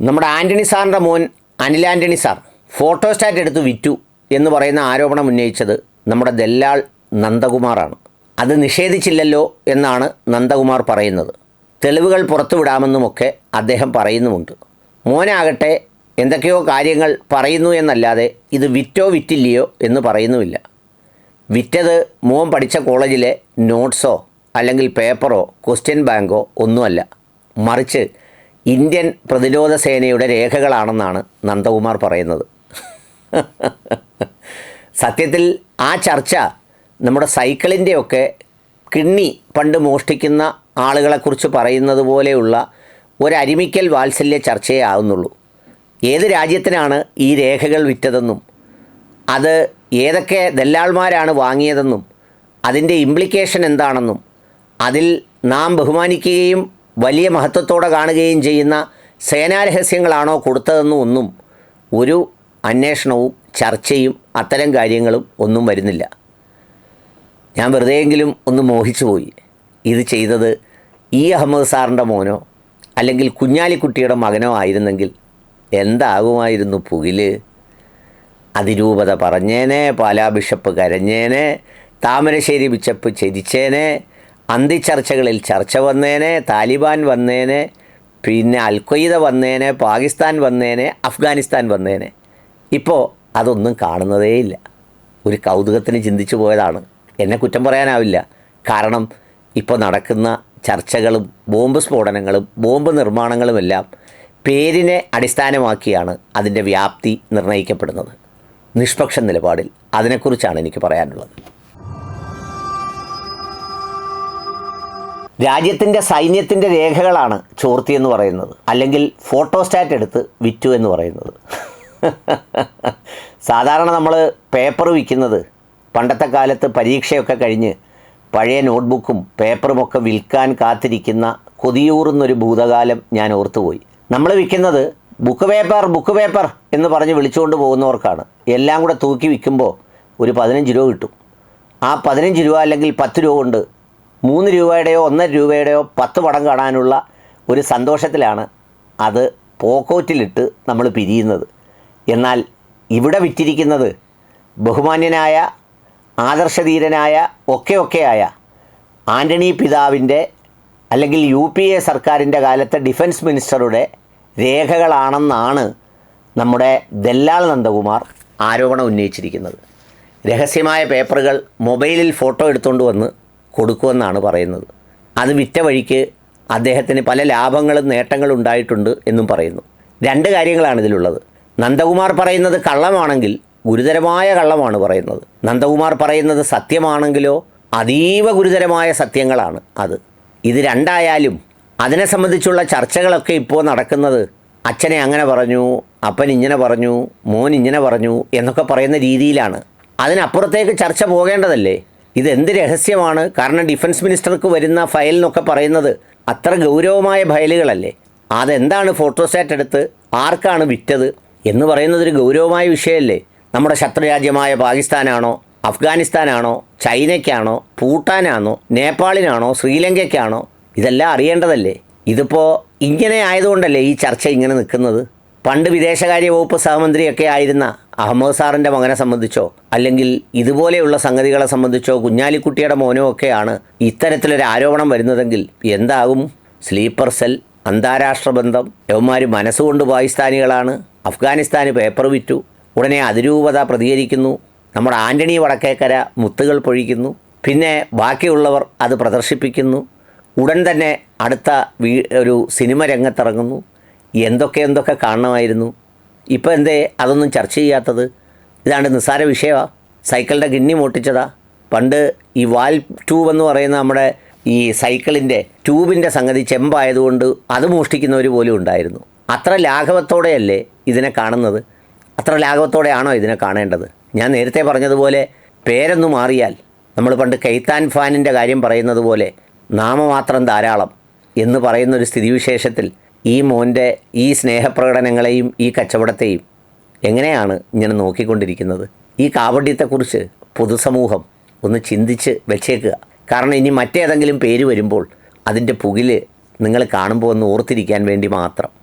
നമ്മുടെ ആന്റണി സാറിന്റെ മോൻ അനിൽ ആന്റണി സാർ ഫോട്ടോസ്റ്റാറ്റ് എടുത്ത് വിറ്റു എന്ന് പറയുന്ന ആരോപണം ഉന്നയിച്ചത് നമ്മുടെ ദല്ലാൾ നന്ദകുമാറാണ്. അത് നിഷേധിച്ചില്ലല്ലോ എന്നാണ് നന്ദകുമാർ പറയുന്നത്. തെളിവുകൾ പുറത്തുവിടാമെന്നുമൊക്കെ അദ്ദേഹം പറയുന്നുമുണ്ട്. മോനാകട്ടെ എന്തൊക്കെയോ കാര്യങ്ങൾ പറയുന്നു എന്നല്ലാതെ ഇത് വിറ്റോ വിറ്റില്ലയോ എന്ന് പറയുന്നുമില്ല. വിറ്റത് മോൻ പഠിച്ച കോളേജിലെ നോട്ട്സോ അല്ലെങ്കിൽ പേപ്പറോ ക്വസ്റ്റ്യൻ ബാങ്കോ ഒന്നുമല്ല. മറിച്ച് ഇന്ത്യൻ പ്രതിരോധ സേനയുടെ രേഖകളാണെന്നാണ് നന്ദകുമാർ പറയുന്നത്. സത്യത്തിൽ ആ ചർച്ച നമ്മുടെ സൈക്കിളിന്റെയൊക്കെ കിണ്ണി പണ്ട് മോഷ്ടിക്കുന്ന ആളുകളെക്കുറിച്ച് പറയുന്നത് പോലെയുള്ള ഒരരിമിക്കൽ വാത്സല്യ ചർച്ചയേ ആവുന്നുള്ളൂ. ഏത് രാജ്യത്തിനാണ് ഈ രേഖകൾ വിറ്റതെന്നും അത് ഏതൊക്കെ ദല്ലാൾമാരാണ് വാങ്ങിയതെന്നും അതിന്റെ ഇംപ്ലിക്കേഷൻ എന്താണെന്നും അതിൽ നാം ബഹുമാനിക്കുകയും വലിയ മഹത്വത്തോടെ കാണുകയും ചെയ്യുന്ന സേനാരഹസ്യങ്ങളാണോ കൊടുത്തതെന്നും ഒന്നും ഒരു അന്വേഷണവും ചർച്ചയും അത്തരം കാര്യങ്ങളും ഒന്നും വരുന്നില്ല. ഞാൻ വെറുതെയെങ്കിലും ഒന്ന് മോഹിച്ചു പോയി ഇത് ചെയ്തത് ഈ അഹമ്മദ് സാറിന്റെ മോനോ അല്ലെങ്കിൽ കുഞ്ഞാലിക്കുട്ടിയുടെ മകനോ ആയിരുന്നെങ്കിൽ എന്താകുമായിരുന്നു പുകിൽ? അതിരൂപത പറഞ്ഞേനെ പാലാ ബിഷപ്പ് കരഞ്ഞേനെ താമരശ്ശേരി ബിഷപ്പ് ചിരിച്ചേനെ അന്തിച്ചർച്ചകളിൽ ചർച്ച വന്നേനെ താലിബാൻ വന്നേനെ പിന്നെ അൽഖയ്ദ വന്നേനെ പാകിസ്ഥാൻ വന്നേനെ അഫ്ഗാനിസ്ഥാൻ വന്നേനെ. ഇപ്പോൾ അതൊന്നും കാണുന്നതേയില്ല. ഒരു കൗതുകത്തിന് ചിന്തിച്ചു പോയതാണ്. എന്നെ കുറ്റം പറയാനാവില്ല. കാരണം ഇപ്പോൾ നടക്കുന്ന ചർച്ചകളും ബോംബ് സ്ഫോടനങ്ങളും ബോംബ് നിർമ്മാണങ്ങളുമെല്ലാം പേരിനെ അടിസ്ഥാനമാക്കിയാണ് അതിന്റെ വ്യാപ്തി നിർണയിക്കപ്പെടുന്നത്. നിഷ്പക്ഷ നിലപാടിൽ. അതിനെക്കുറിച്ചാണ് എനിക്ക് പറയാനുള്ളത്. രാജ്യത്തിന്റെ സൈന്യത്തിന്റെ രേഖകളാണ് ചോർത്തി എന്ന് പറയുന്നത്. അല്ലെങ്കിൽ ഫോട്ടോസ്റ്റാറ്റ് എടുത്ത് വിറ്റു എന്ന് പറയുന്നത്. സാധാരണ നമ്മൾ പേപ്പർ വിൽക്കുന്നത് പണ്ടത്തെ കാലത്ത് പരീക്ഷയൊക്കെ കഴിഞ്ഞ് പഴയ നോട്ട്ബുക്കും പേപ്പറുമൊക്കെ വിൽക്കാൻ കാത്തിരിക്കുന്ന കൊതിയൂറുന്നൊരു ഭൂതകാലം ഞാൻ ഓർത്തുപോയി. നമ്മൾ വിൽക്കുന്നത് ബുക്ക് പേപ്പർ ബുക്ക് പേപ്പർ എന്ന് പറഞ്ഞ് വിളിച്ചുകൊണ്ട് പോകുന്നവർക്കാണ്. എല്ലാം കൂടെ തൂക്കി വിൽക്കുമ്പോൾ ഒരു പതിനഞ്ച് രൂപ കിട്ടും. ആ പതിനഞ്ച് രൂപ അല്ലെങ്കിൽ പത്ത് രൂപ കൊണ്ട് മൂന്ന് രൂപയുടെയോ ഒന്നര രൂപയുടെയോ പത്ത് പടം കാണാനുള്ള ഒരു സന്തോഷത്തിലാണ് അത് പോക്കോറ്റിലിട്ട് നമ്മൾ പിരിയുന്നത്. എന്നാൽ ഇവിടെ വിറ്റിരിക്കുന്നത് ബഹുമാന്യനായ ആദർശധീരനായ ഒക്കെ ഒക്കെയായ ആന്റണി പിതാവിന്റെ അല്ലെങ്കിൽ യു പി എ സർക്കാരിന്റെ കാലത്തെ ഡിഫൻസ് മിനിസ്റ്ററുടെ രേഖകളാണെന്നാണ് നമ്മുടെ ദല്ലാൽ നന്ദകുമാർ ആരോപണം ഉന്നയിച്ചിരിക്കുന്നത്. രഹസ്യമായ പേപ്പറുകൾ മൊബൈലിൽ ഫോട്ടോ എടുത്തുകൊണ്ട് വന്ന് കൊടുക്കുമെന്നാണ് പറയുന്നത്. അത് വിറ്റ വഴിക്ക് അദ്ദേഹത്തിന് പല ലാഭങ്ങളും നേട്ടങ്ങളും ഉണ്ടായിട്ടുണ്ട് എന്നും പറയുന്നു. രണ്ട് കാര്യങ്ങളാണ് ഇതിലുള്ളത്. നന്ദകുമാർ പറയുന്നത് കള്ളമാണെങ്കിൽ ഗുരുതരമായ കള്ളമാണ് പറയുന്നത്. നന്ദകുമാർ പറയുന്നത് സത്യമാണെങ്കിലോ അതീവ ഗുരുതരമായ സത്യങ്ങളാണ് അത്. ഇത് രണ്ടായാലും അതിനെ സംബന്ധിച്ചുള്ള ചർച്ചകളൊക്കെ ഇപ്പോൾ നടക്കുന്നത് അച്ഛനെ അങ്ങനെ പറഞ്ഞു അപ്പൻ ഇങ്ങനെ പറഞ്ഞു മോൻ ഇങ്ങനെ പറഞ്ഞു എന്നൊക്കെ പറയുന്ന രീതിയിലാണ്. അതിനപ്പുറത്തേക്ക് ചർച്ച പോകേണ്ടതല്ലേ? ഇതെന്ത് രഹസ്യമാണ്? കാരണം ഡിഫൻസ് മിനിസ്റ്റർക്ക് വരുന്ന ഫയൽ എന്നൊക്കെ പറയുന്നത് അത്ര ഗൗരവമായ ഫയലുകളല്ലേ? അതെന്താണ് ഫോട്ടോസ്റ്റാറ്റ് എടുത്ത് ആർക്കാണ് വിറ്റത് എന്ന് പറയുന്നതൊരു ഗൗരവമായ വിഷയമല്ലേ? നമ്മുടെ ശത്രുരാജ്യമായ പാകിസ്ഥാനാണോ അഫ്ഗാനിസ്ഥാനാണോ ചൈനയ്ക്കാണോ ഭൂട്ടാനാണോ നേപ്പാളിനാണോ ശ്രീലങ്കയ്ക്കാണോ? ഇതെല്ലാം അറിയേണ്ടതല്ലേ? ഇതിപ്പോൾ ഇങ്ങനെ ആയതുകൊണ്ടല്ലേ ഈ ചർച്ച ഇങ്ങനെ നിൽക്കുന്നത്? പണ്ട് വിദേശകാര്യ വകുപ്പ് സഹമന്ത്രിയൊക്കെ ആയിരുന്ന അഹമ്മദ് സാറിന്റെ മകനെ സംബന്ധിച്ചോ അല്ലെങ്കിൽ ഇതുപോലെയുള്ള സംഗതികളെ സംബന്ധിച്ചോ കുഞ്ഞാലിക്കുട്ടിയുടെ മോനോ ഒക്കെയാണ് ഇത്തരത്തിലൊരു ആരോപണം വരുന്നതെങ്കിൽ എന്താകും? സ്ലീപ്പർ സെൽ അന്താരാഷ്ട്ര ബന്ധം യവന്മാർ മനസ്സുകൊണ്ട് പാകിസ്ഥാനികളാണ് അഫ്ഗാനിസ്ഥാന് പേപ്പർ വിറ്റു ഉടനെ അതിരൂപത പ്രതികരിക്കുന്നു നമ്മുടെ ആന്റണി വടക്കേക്കര മുത്തുകൾ പൊഴിക്കുന്നു പിന്നെ ബാക്കിയുള്ളവർ അത് പ്രദർശിപ്പിക്കുന്നു ഉടൻ തന്നെ അടുത്ത വീ ഒരു സിനിമ രംഗത്തിറങ്ങുന്നു എന്തൊക്കെ എന്തൊക്കെ കാണണമായിരുന്നു ഇപ്പോൾ എന്തേ? അതൊന്നും ചർച്ച ചെയ്യാത്തത്? ഇതാണ്ട് നിസ്സാര വിഷയമാണ് സൈക്കിളിന്റെ ഗിണ്ണി മോട്ടിച്ചതാ. പണ്ട് ഈ വാൽ ട്യൂബ് എന്ന് പറയുന്ന നമ്മുടെ ഈ സൈക്കിളിന്റെ ട്യൂബിന്റെ സംഗതി ചെമ്പായതുകൊണ്ട് അത് മോഷ്ടിക്കുന്നവർ പോലും ഉണ്ടായിരുന്നു. അത്ര ലാഘവത്തോടെയല്ലേ ഇതിനെ കാണുന്നത്? അത്ര ലാഘവത്തോടെയാണോ ഇതിനെ കാണേണ്ടത്? ഞാൻ നേരത്തെ പറഞ്ഞതുപോലെ പേരൊന്നു മാറിയാൽ നമ്മൾ പണ്ട് കൈത്താൻ ഫാനിന്റെ കാര്യം പറയുന്നത് പോലെ നാമമാത്രം ധാരാളം എന്ന് പറയുന്നൊരു സ്ഥിതിവിശേഷത്തിൽ ഈ മോന്റെ ഈ സ്നേഹപ്രകടനങ്ങളെയും ഈ കച്ചവടത്തെയും എങ്ങനെയാണ് ഇങ്ങനെ നോക്കിക്കൊണ്ടിരിക്കുന്നത്? ഈ കാവഡ്യത്തെക്കുറിച്ച് പൊതുസമൂഹം ഒന്ന് ചിന്തിച്ച് വെച്ചേക്കുക. കാരണം ഇനി മറ്റേതെങ്കിലും പേര് വരുമ്പോൾ അതിന്റെ പുകിൽ നിങ്ങൾ കാണുമ്പോൾ ഒന്ന് ഓർത്തിരിക്കാൻ വേണ്ടി മാത്രം.